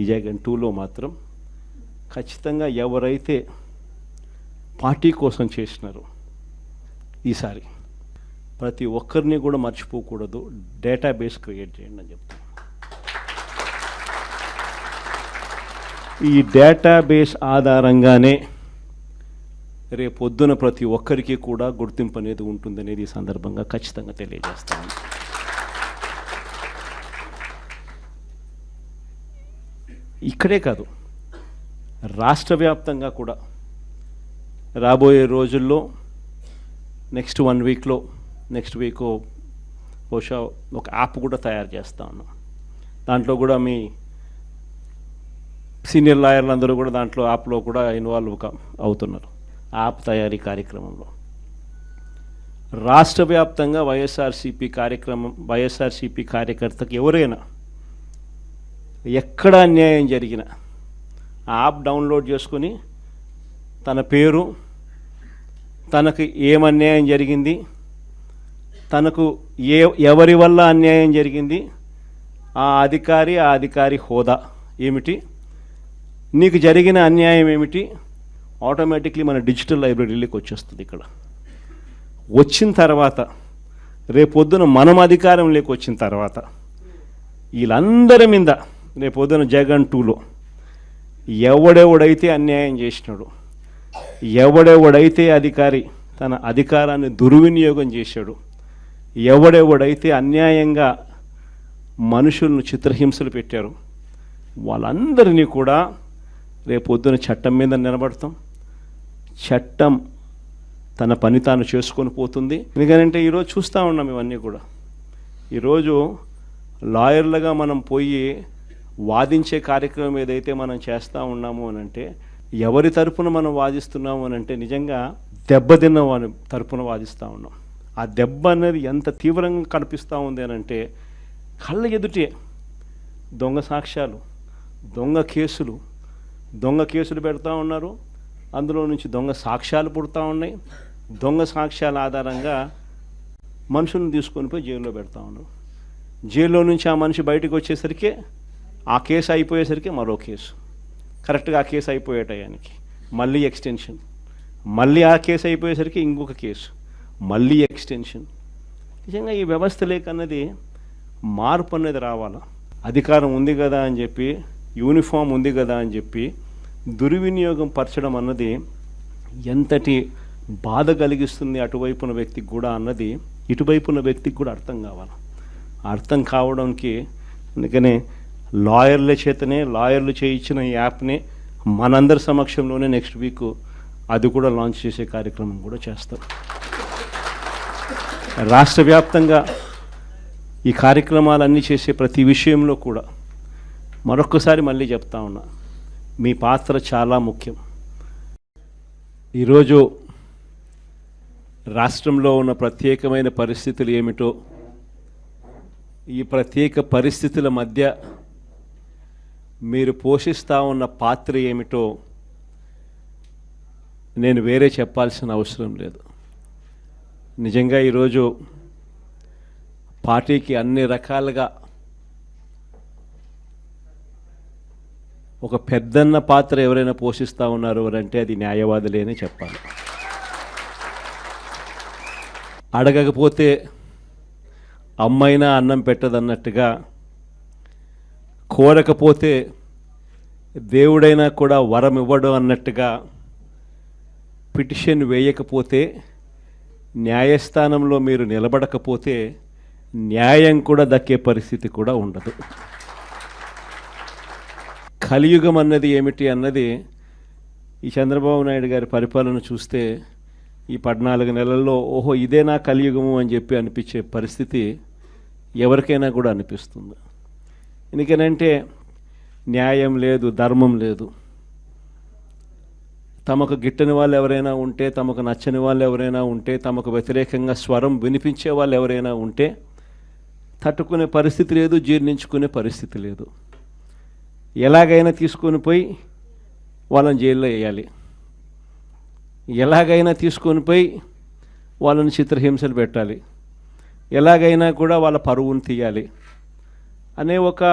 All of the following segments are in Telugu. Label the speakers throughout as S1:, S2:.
S1: ఈ జగన్ టూలో మాత్రం ఖచ్చితంగా ఎవరైతే పార్టీ కోసం చేసినారో ఈసారి ప్రతి ఒక్కరిని కూడా మర్చిపోకూడదు. డేటాబేస్ క్రియేట్ చేయండి అని చెప్తాను. ఈ డేటాబేస్ ఆధారంగానే రేపొద్దున ప్రతి ఒక్కరికి కూడా గుర్తింపు అనేది ఉంటుందనేది ఈ సందర్భంగా ఖచ్చితంగా తెలియజేస్తాను. ఇక్కడే కాదు రాష్ట్ర వ్యాప్తంగా కూడా. రాబోయే రోజుల్లో నెక్స్ట్ వన్ వీక్లో నెక్స్ట్ వీక్ బహుశా ఒక యాప్ కూడా తయారు చేస్తా ఉన్నాం. దాంట్లో కూడా మీ సీనియర్ లాయర్లు అందరూ కూడా దాంట్లో యాప్లో కూడా ఇన్వాల్వ్ అవుతున్నారు యాప్ తయారీ కార్యక్రమంలో. రాష్ట్ర వ్యాప్తంగా వైఎస్ఆర్సీపీ కార్యక్రమం వైఎస్ఆర్సీపీ కార్యకర్తకు ఎవరైనా ఎక్కడ అన్యాయం జరిగినా ఆ యాప్ డౌన్లోడ్ చేసుకొని తన పేరు తనకు ఏం అన్యాయం జరిగింది తనకు ఏ ఎవరి వల్ల అన్యాయం జరిగింది ఆ అధికారి ఆ అధికారి హోదా ఏమిటి నీకు జరిగిన అన్యాయం ఏమిటి ఆటోమేటిక్లీ మన డిజిటల్ లైబ్రరీలోకి వచ్చేస్తుంది ఇక్కడ. వచ్చిన తర్వాత రేపొద్దున మనం అధికారంలోకి వచ్చిన తర్వాత వీళ్ళందరి మీద రేపు పొద్దున జగన్ టూలో. ఎవడెవడైతే అన్యాయం చేసినాడు ఎవడెవడైతే అధికారి తన అధికారాన్ని దుర్వినియోగం చేశాడు ఎవడెవడైతే అన్యాయంగా మనుషులను చిత్రహింసలు పెట్టారు వాళ్ళందరినీ కూడా రేపొద్దున చట్టం మీద నిలబడతాం. చట్టం తన పని తాను చేసుకొని పోతుంది. ఎందుకంటే ఈరోజు చూస్తూ ఉన్నాం ఇవన్నీ కూడా. ఈరోజు లాయర్లుగా మనం పోయి వాదించే కార్యక్రమం ఏదైతే మనం చేస్తూ ఉన్నాము అని అంటే ఎవరి తరపున మనం వాదిస్తున్నాము అని అంటే నిజంగా దెబ్బతిన్న వాని తరపున వాదిస్తూ ఉన్నాం. ఆ దెబ్బ అనేది ఎంత తీవ్రంగా కనిపిస్తూ ఉంది అని అంటే కళ్ళ ఎదుటే దొంగ సాక్ష్యాలు దొంగ కేసులు దొంగ కేసులు పెడతా ఉన్నారు. అందులో నుంచి దొంగ సాక్ష్యాలు పుడతా ఉన్నాయి. దొంగ సాక్ష్యాల ఆధారంగా మనుషులను తీసుకొని పోయి జైల్లో పెడతా ఉన్నారు. జైల్లో నుంచి ఆ మనిషి బయటకు వచ్చేసరికి ఆ కేసు అయిపోయేసరికి మరో కేసు. కరెక్ట్గా ఆ కేసు అయిపోయే టయానికి. మళ్ళీ ఎక్స్టెన్షన్. మళ్ళీ ఆ కేసు అయిపోయేసరికి ఇంకొక కేసు. మళ్ళీ ఎక్స్టెన్షన్. నిజంగా ఈ వ్యవస్థ లేకన్నది మార్పు అనేది రావాలా? అధికారం ఉంది కదా అని చెప్పి యూనిఫామ్ ఉంది కదా అని చెప్పి దుర్వినియోగం పరచడం అన్నది ఎంతటి బాధ కలిగిస్తుంది అటువైపున వ్యక్తికి కూడా అన్నది ఇటువైపున వ్యక్తికి కూడా అర్థం కావాలి? అర్థం కావడానికి అందుకనే లాయర్ల చేతనే లాయర్లు చేయించిన ఈ యాప్ని మనందరి సమక్షంలోనే నెక్స్ట్ వీక్ అది కూడా లాంచ్ చేసే కార్యక్రమం కూడా చేస్తాం. రాష్ట్ర వ్యాప్తంగా ఈ కార్యక్రమాలన్నీ చేసే ప్రతి విషయంలో కూడా మరొక్కసారి మళ్ళీ చెప్తా ఉన్నా మీ పాత్ర చాలా ముఖ్యం. ఈరోజు రాష్ట్రంలో ఉన్న ప్రత్యేకమైన పరిస్థితులు ఏమిటో ఈ ప్రత్యేక పరిస్థితుల మధ్య మీరు పోషిస్తూ ఉన్న పాత్ర ఏమిటో నేను వేరే చెప్పాల్సిన అవసరం లేదు. నిజంగా ఈరోజు పార్టీకి అన్ని రకాలుగా ఒక పెద్దన్న పాత్ర ఎవరైనా పోషిస్తూ ఉన్నారు అంటే అది న్యాయవాదులేనే చెప్పాలి. అడగకపోతే అమ్మైనా అన్నం పెట్టదన్నట్టుగా కోరకపోతే దేవుడైనా కూడా వరం ఇవ్వడు అన్నట్టుగా పిటిషన్ వేయకపోతే న్యాయస్థానంలో మీరు నిలబడకపోతే న్యాయం కూడా దక్కే పరిస్థితి కూడా ఉండదు. కలియుగం అన్నది ఏమిటి అన్నది ఈ చంద్రబాబు నాయుడు గారి పరిపాలన చూస్తే ఈ పద్నాలుగు నెలల్లో ఓహో ఇదేనా కలియుగము అని చెప్పి అనిపించే పరిస్థితి ఎవరికైనా కూడా అనిపిస్తుంది. ఎందుకనంటే న్యాయం లేదు ధర్మం లేదు. తమకు గిట్టని వాళ్ళు ఎవరైనా ఉంటే తమకు నచ్చని వాళ్ళు ఎవరైనా ఉంటే తమకు వ్యతిరేకంగా స్వరం వినిపించే వాళ్ళు ఎవరైనా ఉంటే తట్టుకునే పరిస్థితి లేదు జీర్ణించుకునే పరిస్థితి లేదు. ఎలాగైనా తీసుకొని పోయి వాళ్ళని జైల్లో వేయాలి. ఎలాగైనా తీసుకొని పోయి వాళ్ళని చిత్రహింసలు పెట్టాలి. ఎలాగైనా కూడా వాళ్ళ పరువును తీయాలి. అనే ఒక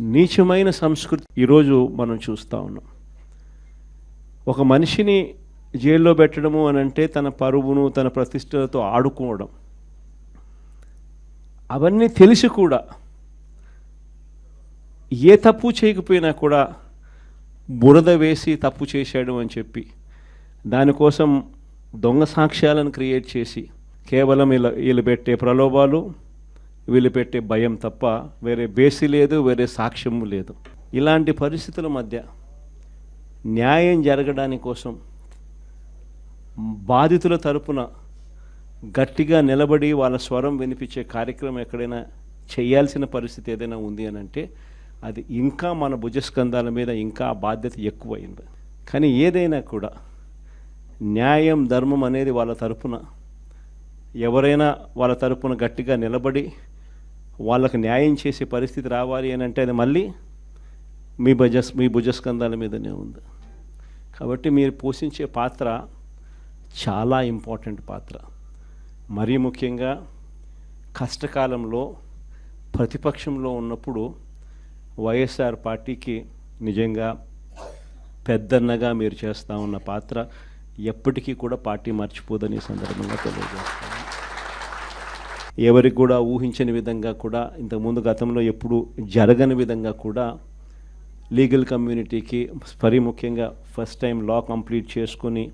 S1: నీచమైన సంస్కృతి ఈరోజు మనం చూస్తూ ఉన్నాం. ఒక మనిషిని జైల్లో పెట్టడము అని అంటే తన పరువును తన ప్రతిష్టలతో ఆడుకోవడం. అవన్నీ తెలిసి కూడా ఏ తప్పు చేయకపోయినా కూడా బురద వేసి తప్పు చేశాడు అని చెప్పి దానికోసం దొంగ సాక్ష్యాలను క్రియేట్ చేసి కేవలం ఇలా వీళ్ళు పెట్టే ప్రలోభాలు వీళ్ళు పెట్టే భయం తప్ప వేరే బేసి లేదు వేరే సాక్ష్యము లేదు. ఇలాంటి పరిస్థితుల మధ్య న్యాయం జరగడానికి కోసం బాధితుల తరపున గట్టిగా నిలబడి వాళ్ళ స్వరం వినిపించే కార్యక్రమం ఎక్కడైనా చేయాల్సిన పరిస్థితి ఏదైనా ఉంది అని అంటే అది ఇంకా మన భుజస్కంధాల మీద ఇంకా బాధ్యత ఎక్కువైంది. కానీ ఏదైనా కూడా న్యాయం ధర్మం అనేది వాళ్ళ తరపున ఎవరైనా వాళ్ళ తరపున గట్టిగా నిలబడి వాళ్ళకి న్యాయం చేసే పరిస్థితి రావాలి అని అంటే అది మళ్ళీ మీ భుజస్ మీ భుజస్కంధాల మీదనే ఉంది. కాబట్టి మీరు పోషించే పాత్ర చాలా ఇంపార్టెంట్ పాత్ర. మరీ ముఖ్యంగా కష్టకాలంలో ప్రతిపక్షంలో ఉన్నప్పుడు వైఎస్ఆర్ పార్టీకి నిజంగా పెద్దన్నగా మీరు చేస్తూ ఉన్న పాత్ర ఎప్పటికీ కూడా పార్టీ మర్చిపోదని సందర్భంగా తెలియజేస్తాను. ఎవరికి కూడా ఊహించని విధంగా కూడా ఇంతకుముందు గతంలో ఎప్పుడు జరగని విధంగా కూడా లీగల్ కమ్యూనిటీకి మరీ ముఖ్యంగా ఫస్ట్ టైం లా కంప్లీట్ చేసుకొని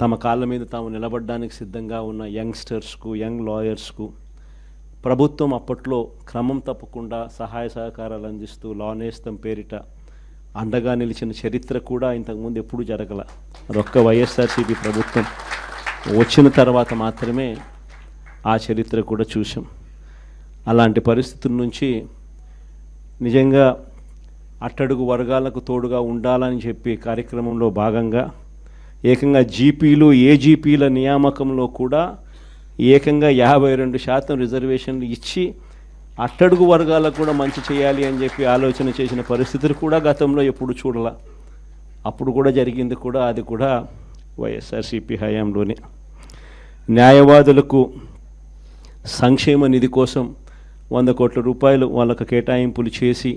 S1: తమ కాళ్ళ మీద తాము నిలబడడానికి సిద్ధంగా ఉన్న యంగ్స్టర్స్కు యంగ్ లాయర్స్కు ప్రభుత్వం అప్పట్లో క్రమం తప్పకుండా సహాయ సహకారాలు అందిస్తూ లా నేస్తం పేరిట అండగా నిలిచిన చరిత్ర కూడా ఇంతకుముందు ఎప్పుడూ జరగల. అదొక్క వైఎస్ఆర్సీపీ ప్రభుత్వం వచ్చిన తర్వాత మాత్రమే ఆ చరిత్ర కూడా చూసాం అలాంటి పరిస్థితుల నుంచి నిజంగా అట్టడుగు వర్గాలకు తోడుగా ఉండాలని చెప్పి కార్యక్రమంలో భాగంగా ఏకంగా జీపీలు ఏజీపీల నియామకంలో కూడా ఏకంగా యాభై రెండు శాతం రిజర్వేషన్లు ఇచ్చి అట్టడుగు వర్గాలకు కూడా మంచి చేయాలి అని చెప్పి ఆలోచన చేసిన పరిస్థితులు కూడా గతంలో ఎప్పుడు చూడాల. అప్పుడు కూడా జరిగింది కూడా అది కూడా వైఎస్ఆర్సీపీ హయాంలోనే. న్యాయవాదులకు సంక్షేమ నిధి కోసం వంద కోట్ల రూపాయలు వాళ్ళకు కేటాయింపులు చేసి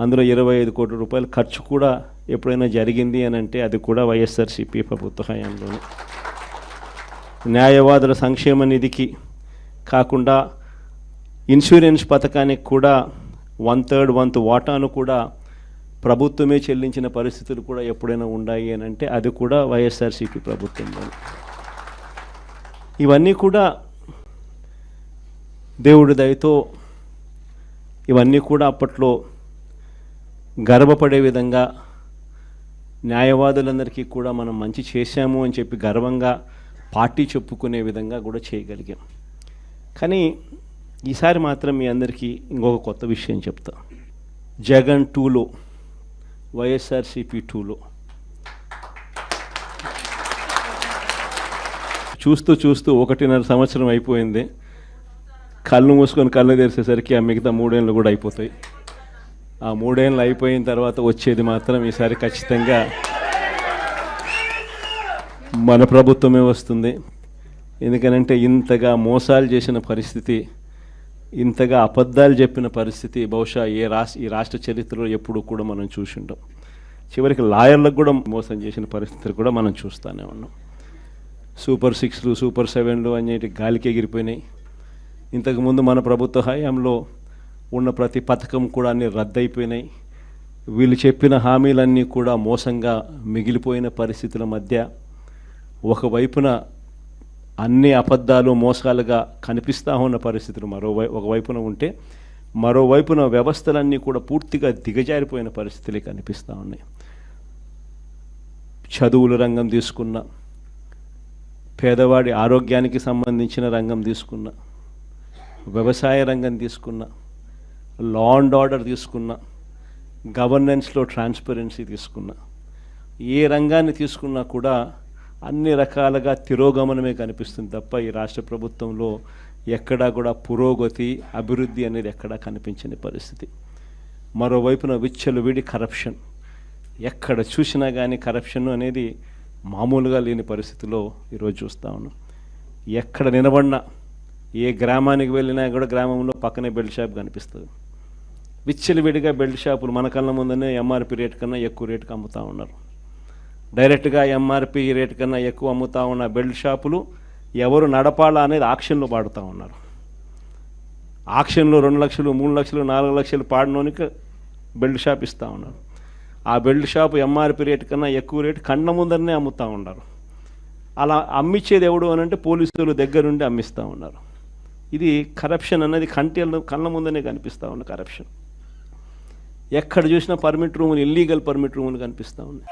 S1: అందులో ఇరవై ఐదు కోట్ల రూపాయలు ఖర్చు కూడా ఎప్పుడైనా జరిగింది అని అంటే అది కూడా వైఎస్ఆర్సీపీ ప్రభుత్వ హయాంలోనే న్యాయవాదుల సంక్షేమ నిధికి కాకుండా ఇన్సూరెన్స్ పథకానికి కూడా వన్ థర్డ్ వంత్ వాటాను కూడా ప్రభుత్వమే చెల్లించిన పరిస్థితులు కూడా ఎప్పుడైనా ఉన్నాయి అని అంటే అది కూడా వైఎస్ఆర్సీపీ ప్రభుత్వంలో ఇవన్నీ కూడా దేవుడి దయతో ఇవన్నీ కూడా అప్పట్లో గర్వపడే విధంగా న్యాయవాదులందరికీ కూడా మనం మంచి చేశాము అని చెప్పి గర్వంగా పార్టీ చెప్పుకునే విధంగా కూడా చేయగలిగాం. కానీ ఈసారి మాత్రం మీ అందరికీ ఇంకొక కొత్త విషయం చెప్తా. జగన్ టూలో వైఎస్ఆర్సిపి టూలో. చూస్తూ చూస్తూ ఒకటిన్నర సంవత్సరం అయిపోయింది. కళ్ళు మూసుకొని కళ్ళు తెరిసేసరికి ఆ మిగతా మూడేళ్ళు కూడా అయిపోతాయి. ఆ మూడేళ్ళు అయిపోయిన తర్వాత వచ్చేది మాత్రం ఈసారి ఖచ్చితంగా మన ప్రభుత్వమే వస్తుంది. ఎందుకనంటే ఇంతగా మోసాలు చేసిన పరిస్థితి ఇంతగా అబద్ధాలు చెప్పిన పరిస్థితి బహుశా ఏ రాష్ట్ర ఈ రాష్ట్ర చరిత్రలో ఎప్పుడు కూడా మనం చూసింటాం చివరికి లాయర్లకు కూడా మోసం చేసిన పరిస్థితులు కూడా మనం చూస్తూనే ఉన్నాం. సూపర్ సిక్స్లు సూపర్ సెవెన్లు అనేటి గాలికి ఎగిరిపోయినాయి. ఇంతకుముందు మన ప్రభుత్వ హయాంలో ఉన్న ప్రతి పథకం కూడా అన్ని రద్దయిపోయినాయి. వీళ్ళు చెప్పిన హామీలన్నీ కూడా మోసంగా మిగిలిపోయిన పరిస్థితుల మధ్య ఒకవైపున అన్ని అబద్ధాలు మోసాలుగా కనిపిస్తూ ఉన్న పరిస్థితులు మరోవై ఒకవైపున ఉంటే మరోవైపున వ్యవస్థలన్నీ కూడా పూర్తిగా దిగజారిపోయిన పరిస్థితులే కనిపిస్తూ ఉన్నాయి. చదువుల రంగం తీసుకున్న పేదవాడి ఆరోగ్యానికి సంబంధించిన రంగం తీసుకున్న వ్యవసాయ రంగం తీసుకున్న లా అండ్ ఆర్డర్ తీసుకున్న గవర్నెన్స్లో ట్రాన్స్పరెన్సీ తీసుకున్న ఏ రంగాన్ని తీసుకున్నా కూడా అన్ని రకాలుగా తిరోగమనమే కనిపిస్తుంది తప్ప ఈ రాష్ట్ర ప్రభుత్వంలో ఎక్కడా కూడా పురోగతి అభివృద్ధి అనేది ఎక్కడా కనిపించని పరిస్థితి. మరోవైపున విచ్చలు విడి కరప్షన్. ఎక్కడ చూసినా కానీ కరప్షన్ అనేది మామూలుగా లేని పరిస్థితిలో ఈరోజు చూస్తూ ఉన్నాం. ఎక్కడ నిలబడినా ఏ గ్రామానికి వెళ్ళినా కూడా గ్రామంలో పక్కనే బెల్ట్ షాప్ కనిపిస్తుంది. విచ్చలవిడిగా బెల్ట్ షాపులు మన కళ్ళ ముందనే ఎంఆర్పి రేట్ కన్నా ఎక్కువ రేటుకి అమ్ముతూ ఉన్నారు. డైరెక్ట్గా ఎంఆర్పి రేట్ కన్నా ఎక్కువ అమ్ముతా ఉన్న బెల్ట్ షాపులు ఎవరు నడపాలా అనేది ఆక్షన్లో పాడుతూ ఉన్నారు. ఆక్షన్లో రెండు లక్షలు మూడు లక్షలు నాలుగు లక్షలు పాడినోనికి బెల్ట్ షాప్ ఇస్తూ ఉన్నారు. ఆ బెల్ట్ షాప్ ఎంఆర్పి రేట్ కన్నా ఎక్కువ రేటు కళ్ళ ముందరనే అమ్ముతూ ఉన్నారు. అలా అమ్మిచ్చేది ఎవడు అని అంటే పోలీసులు దగ్గరుండి అమ్మిస్తూ ఉన్నారు. ఇది కరప్షన్ అనేది కంటి కళ్ళ ముందనే కనిపిస్తూ ఉంది కరప్షన్ ఎక్కడ చూసినా పర్మిట్ రూములు ఇల్లీగల్ పర్మిట్ రూములు కనిపిస్తూ ఉన్నాయి.